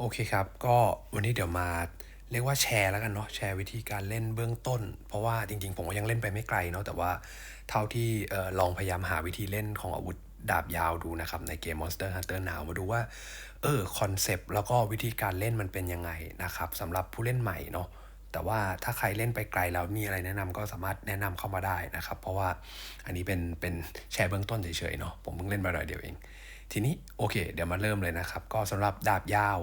โอเคครับ ก็วันนี้เดี๋ยวมาเรียกว่าแชร์แล้วกันเนาะแชร์วิธีการเล่นเบื้องต้น เพราะว่าจริง ๆ ผมก็ยังเล่นไปไม่ไกลเนาะแต่ว่าเท่าที่ออลองพยายามหาวิธีเล่นของอาวุธดาบยาวดูนะครับ ในเกม Monster Hunter Now มาดูว่า เออคอนเซปต์แล้วก็วิธีการเล่นมันเป็นยังไงนะครับสำหรับผู้เล่นใหม่เนาะแต่ว่าถ้าใครเล่นไปไกลแล้วมีอะไรแนะนำก็สามารถแนะนำเข้ามาได้นะครับ เพราะว่าอันนี้เป็นเป็นแชร์เบื้องต้นเฉยๆเนาะผมเพิ่งเล่นไปหน่อยเดียวเอง ทีนี้โอเค เดี๋ยวมาเริ่มเลยนะครับ ก็สำหรับดาบยาว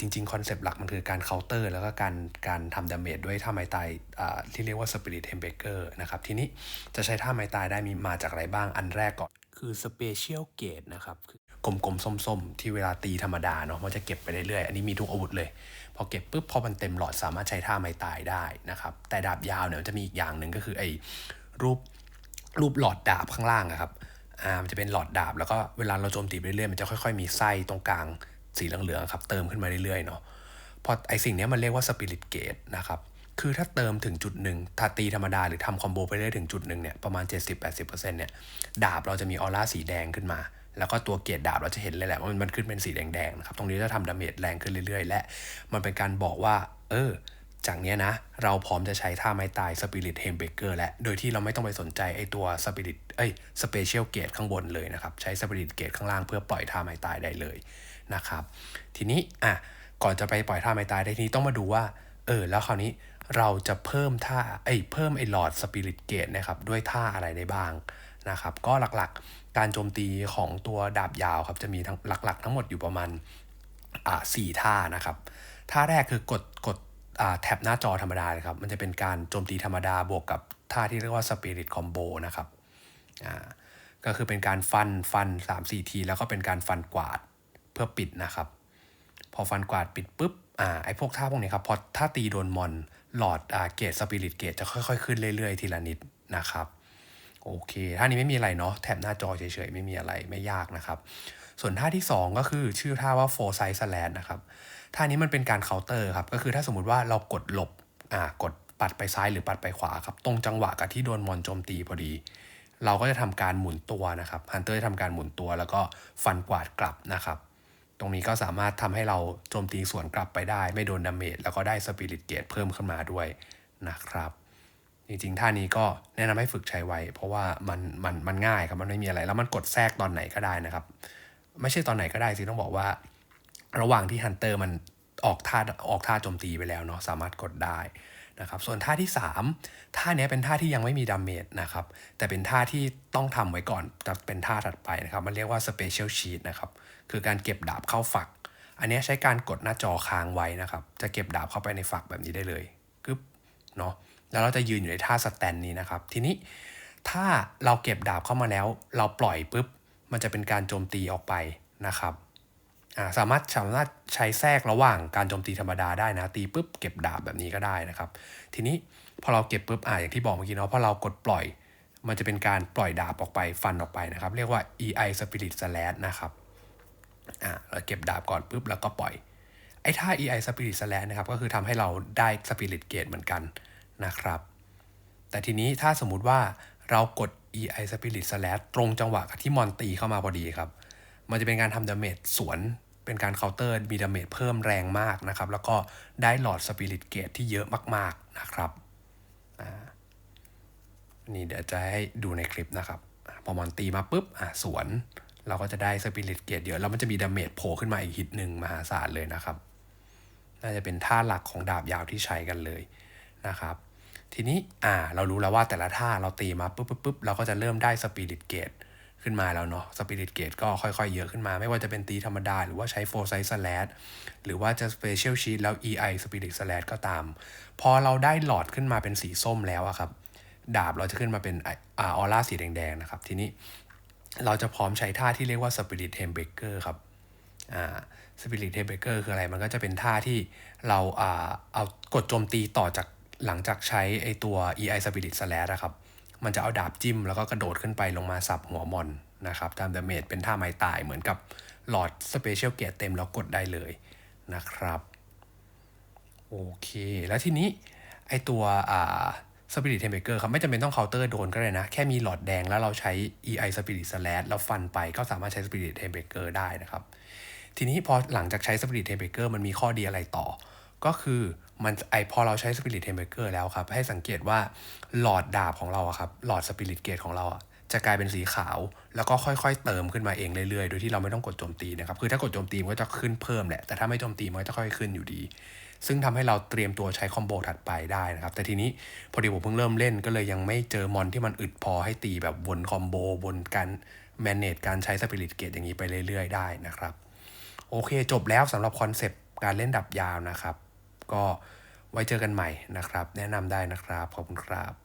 จริงๆ คอนเซปต์หลักมันคือการเคาน์เตอร์ แล้วก็การการทำดาเมจด้วยท่าไม้ตายที่เรียกว่า Spirit h e m b r e a k e r นะครับ ทีนี้จะใช้ท่าไม้ตายได้มีมาจากอะไรบ้างอันแรกก่อน คือ Special Gate นะครับคือกลมๆ ส้มๆ ที่เวลาตีธรรมดาเนาะมันจะเก็บไปเรื่อยๆ อันนี้มีทุกอาวุธเลย พอเก็บปุ๊บพอมันเต็มหลอดสามารถใช้ท่าไม้ตายได้นะครับ แต่ดาบยาวเนี่ยจะมีอีกอย่างหนึ่งก็คือไอ้รูปรูปหลอดดาบข้างล่างอะครับ อ่ามันจะเป็นหลอดดาบ แล้วก็เวลาเราโจมตีไปเรื่อยมันจะค่อยๆ มีไส้ตรงกลางสีเหลืองๆครับเติมขึ้นมาเรื่อยๆเนาะพอไอสิ่งนี้มันเรียกว่าสปิริตเกตนะครับคือถ้าเติมถึงจุดหนึ่งถ้าตีธรรมดาหรือทำคอมโบไปเรื่อยถึงจุดหนึ่งเนี่ยประมาณ 70-80%เนี่ยดาบเราจะมีออร่าสีแดงขึ้นมา แล้วก็ตัวเกรดดาบเราจะเห็นเลยแหละว่ามันมันขึ้นเป็นสีแดงๆนะครับตรงนี้จะทำดาเมจแรงขึ้นเรื่อยๆ และ มันเป็นการบอกว่า เออ จากเนี้ยนะ เราพร้อมจะใช้ท่าไม้ตาย Spirit h e m b r e a k e r และ โดยที่เราไม่ต้องไปสนใจไอตัว Spirit เอ้ย Special Gate ข้างบนเลยนะครับ ใช้ Spirit Gate ข้างล่างเพื่อปล่อยท่าไม้ตายได้เลยนะครับ ทีนี้อะก่อนจะไปปล่อยท่าไม้ตายได้ทีนี้ต้องมาดูว่า เออ แล้วคราวนี้เราจะเพิ่มท่าเอ้ยเพิ่มไอหลอด Spirit Gate นะครับ ด้วยท่าอะไรได้บ้างนะครับ ก็หลักๆ การโจมตีของตัวดาบยาวครับ จะมีทั้งหลักๆ ทั้งหมดอยู่ประมาณอ่าสี่ท่านะครับ ท่าแรกคือกดกด แท็บหน้าจอธรรมดาเลยครับ มันจะเป็นการโจมตีธรรมดาบวกกับท่าที่เรียกว่า Spirit Combo นะครับก็คือเป็นการฟันฟัน 3 4 ที แล้วก็เป็นการฟันกวาดเพื่อปิดนะครับ พอฟันกวาดปิดปุ๊บอ่าไอพวกท่าพวกนี้ครับพอถ้าตีโดนมอนหลอดอ่าเกตสปิริตเกตจะค่อยๆ ขึ้นเรื่อยๆ ทีละนิดนะครับ โอเค ท่านี้ไม่มีอะไรเนาะแท็บหน้าจอเฉยๆ ไม่มีอะไรไม่ยากนะครับ ส่วนท่าที่ 2 ก็คือชื่อท่าว่า four side slash นะครับ ท่านี้มันเป็นการเคาน์เตอร์ครับ ก็คือถ้าสมมติว่าเรากดหลบ อ่า กดปัดไปซ้ายหรือปัดไปขวาครับ ตรงจังหวะกับที่โดนมอนโจมตีพอดี เราก็จะทำการหมุนตัวนะครับฮันเตอร์จะทำการหมุนตัวแล้วก็ฟันกวาดกลับนะครับ ตรงนี้ก็สามารถทำให้เราโจมตีสวนกลับไปได้ ไม่โดนดาเมจแล้วก็ได้สปิริตเกตเพิ่มขึ้นมาด้วยนะครับจริงๆ ท่านี้ก็แนะนำให้ฝึกใช้ไว้ เพราะว่ามันมันมันง่ายครับ มันไม่มีอะไร แล้วมันกดแทรกตอนไหนก็ได้นะครับ ไม่ใช่ตอนไหนก็ได้สิต้องบอกว่า ระหว่างที่ฮันเตอร์มันออกท่าออกท่าโจมตีไปแล้วเนาะสามารถกดได้นะครับส่วนท่าที่ 3 ท่าเนี้ยเป็นท่าที่ยังไม่มีดาเมจนะครับแต่เป็นท่าที่ต้องทำไว้ก่อนจะเป็นท่าถัดไปนะครับมันเรียกว่า Special Sheet นะครับคือการเก็บดาบเข้าฝัก อันนี้ใช้การกดหน้าจอค้างไว้นะครับจะเก็บดาบเข้าไปในฝักแบบนี้ได้เลยกึ๊บเนาะแล้วเราจะยืนอยู่ในท่าสแตนนี้นะครับทีนี้ถ้าเราเก็บดาบเข้ามาแล้ว เราปล่อยปุ๊บ มันจะเป็นการโจมตีออกไปนะครับสามารถสามารถใช้แทรกระหว่างการโจมตีธรรมดาได้นะ ตีปุ๊บเก็บดาบแบบนี้ก็ได้นะครับ ทีนี้พอเราเก็บปุ๊บอ่าอย่างที่บอกเมื่อกี้เนาะพอเรากดปล่อย มันจะเป็นการปล่อยดาบออกไปฟันออกไปนะครับ เรียกว่า EI Spirit Slash นะครับอ่าเราเก็บดาบก่อนปุ๊บแล้วก็ปล่อยไอ้ท่า EI Spirit Slash นะครับก็คือทำให้เราได้ Spirit Gate เหมือนกันนะครับ แต่ทีนี้ถ้าสมมุติว่าเรากด EI Spirit Slash ตรงจังหวะกับที่มอนตีเข้ามาพอดีครับ มันจะเป็นการทำดาเมจสวน เป็นการเคาน์เตอร์มีดาเมจเพิ่มแรงมากนะครับ แล้วก็ได้หลอด Spirit Gate ที่เยอะมากๆนะครับนี่เดี๋ยวจะให้ดูในคลิปนะครับ พอมอนตีมาปุ๊บอะสวน เราก็จะได้ Spirit Gate เยอะ แล้วมันจะมีดาเมจโผล่ขึ้นมาอีกฮิตหนึ่งมหาศาลเลยนะครับ น่าจะเป็นท่าหลักของดาบยาวที่ใช้กันเลยนะครับ ทีนี้อ่าเรารู้แล้วว่าแต่ละท่าเราตีมาปุ๊บปุ๊บปุ๊บเราก็จะเริ่มได้สปิริตเกตขึ้นมาแล้วเนาะสปิริตเกตก็ค่อยๆ เยอะขึ้นมา ไม่ว่าจะเป็นตีธรรมดา หรือว่าใช้โฟร์ไซส์สแลดหรือว่าจะสเปเชียลชีตแล้ว EI สปิริตสแลดก็ตาม พอเราได้หลอดขึ้นมาเป็นสีส้มแล้วอะครับ ดาบเราจะขึ้นมาเป็นอ่าออร่าสีแดงๆนะครับ ทีนี้เราจะพร้อมใช้ท่าที่เรียกว่าสปิริตเทมเบเกอร์ครับอ่าสปิริตเทเบเกอร์คืออะไรมันก็จะเป็นท่าที่เราอ่าเอากดโจมตีต่อจาก หลังจากใช้ไอตัว EI Spirit Slash อะครับมันจะเอาดาบจิ้มแล้วก็กระโดดขึ้นไปลงมาสับหัวมอนนะครับตามดาเมจเป็นท่าไม้ตายเหมือนกับหลอดสเปเชียลเกตเต็มแล้วกดได้เลยนะครับ โอเค แล้วทีนี้ไอตัวอ่า Spirit t e m p e r ครับไม่จำเป็นต้องเคาน์เตอร์โดนก็ได้นะ แค่มีหลอดแดงแล้วเราใช้ EI Spirit Slash แล้วฟันไปก็สามารถใช้ Spirit t e m p e r ได้นะครับ ทีนี้พอหลังจากใช้สปิริตเทมเบเกอร์มันมีข้อดีอะไรต่อ ก็คือ มันไอพอเราใช้สปิริตเทมเบเกอร์แล้วครับ ให้สังเกตว่าหลอดดาบของเราครับ หลอดสปิริตเกตของเราจะกลายเป็นสีขาว แล้วก็ค่อยๆ เติมขึ้นมาเองเรื่อยๆ โดยที่เราไม่ต้องกดโจมตีนะครับ คือถ้ากดโจมตีมันก็จะขึ้นเพิ่มแหละ แต่ถ้าไม่โจมตีมันก็จะค่อยๆขึ้นอยู่ดี ซึ่งทำให้เราเตรียมตัวใช้คอมโบถัดไปได้นะครับ แต่ทีนี้พอดีผมเพิ่งเริ่มเล่นก็เลยยังไม่เจอมอนที่มันอึดพอให้ตีแบบวนคอมโบวนการแมเนจการใช้สปิริตเกตอย่างนี้ไปเรื่อยๆ ได้นะครับ โอเค จบแล้วสำหรับคอนเซปต์การเล่นดับยาวนะครับ ก็ไว้เจอกันใหม่นะครับ แนะนำได้นะครับ ขอบคุณครับ